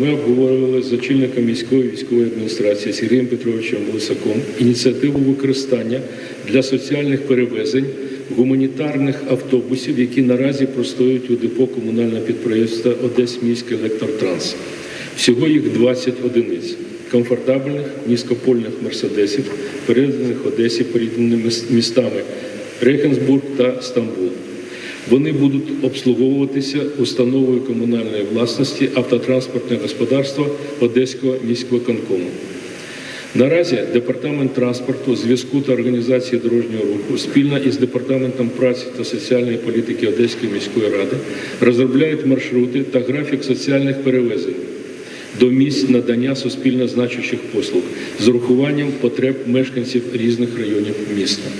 ми обговорювали з очільником міської військової адміністрації Сергієм Петровичем Лисаком ініціативу використання для соціальних перевезень гуманітарних автобусів, які наразі простоюють у депо комунального підприємства Одесміський електротранс. Всього їх 20 одиниць комфортабельних низькопольних мерседесів, переданих Одесі порідненими міс- містами Рейхенсбург та Стамбул. Вони будуть обслуговуватися установою комунальної власності автотранспортне господарство Одеського міськвиконкому. Наразі департамент транспорту, зв'язку та організації дорожнього руху спільно із департаментом праці та соціальної політики Одеської міської ради розробляють маршрути та графік соціальних перевезень до місць надання суспільно значущих послуг з урахуванням потреб мешканців різних районів міста.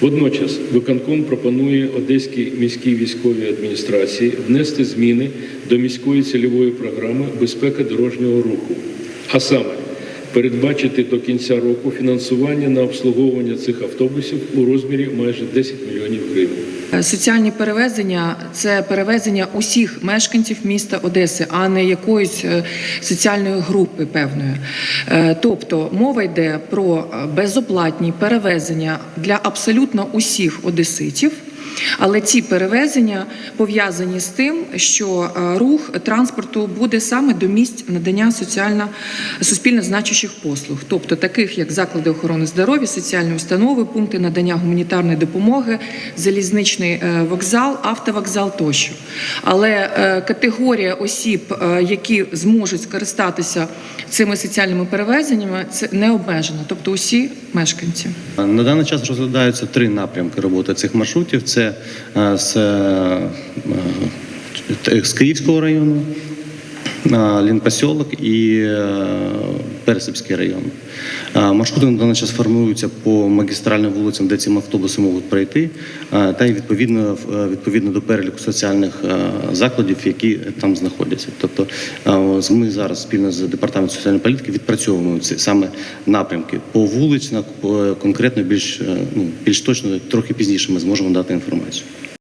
Водночас виконком пропонує Одеській міській військовій адміністрації внести зміни до міської цільової програми безпека дорожнього руху, а саме передбачити до кінця року фінансування на обслуговування цих автобусів у розмірі майже 10 мільйонів гривень. Е, Соціальні перевезення це перевезення усіх мешканців міста Одеси, а не якоїсь е, соціальної групи певної. Е, Тобто мова йде про безоплатні перевезення для абсолютно усіх одеситів. Але ці перевезення пов'язані з тим, що е, рух транспорту буде саме до місць надання соціально суспільно значущих послуг, тобто таких як заклади охорони здоров'я, соціальні установи, пункти надання гуманітарної допомоги, залізничний е, вокзал, автовокзал тощо. Але е, категорія осіб, які зможуть скористатися цими соціальними перевезеннями, це не обмежена, тобто усі мешканці. На даний час розглядаються три напрямки роботи цих маршрутів: це е, з, е, е, з Київського району, Лінпосьолок і е, Пересипський район. Е, Маршрути на даний час формуються по магістральним вулицям, де ці автобуси можуть пройти, е, та й відповідно в- відповідно до переліку соціальних е, закладів, які там знаходяться. Тобто е, ми зараз спільно з департаментом соціальної політики відпрацьовуємо ці саме напрямки по вулицях, конкретно більш е, ну більш точно, трохи пізніше ми зможемо дати інформацію.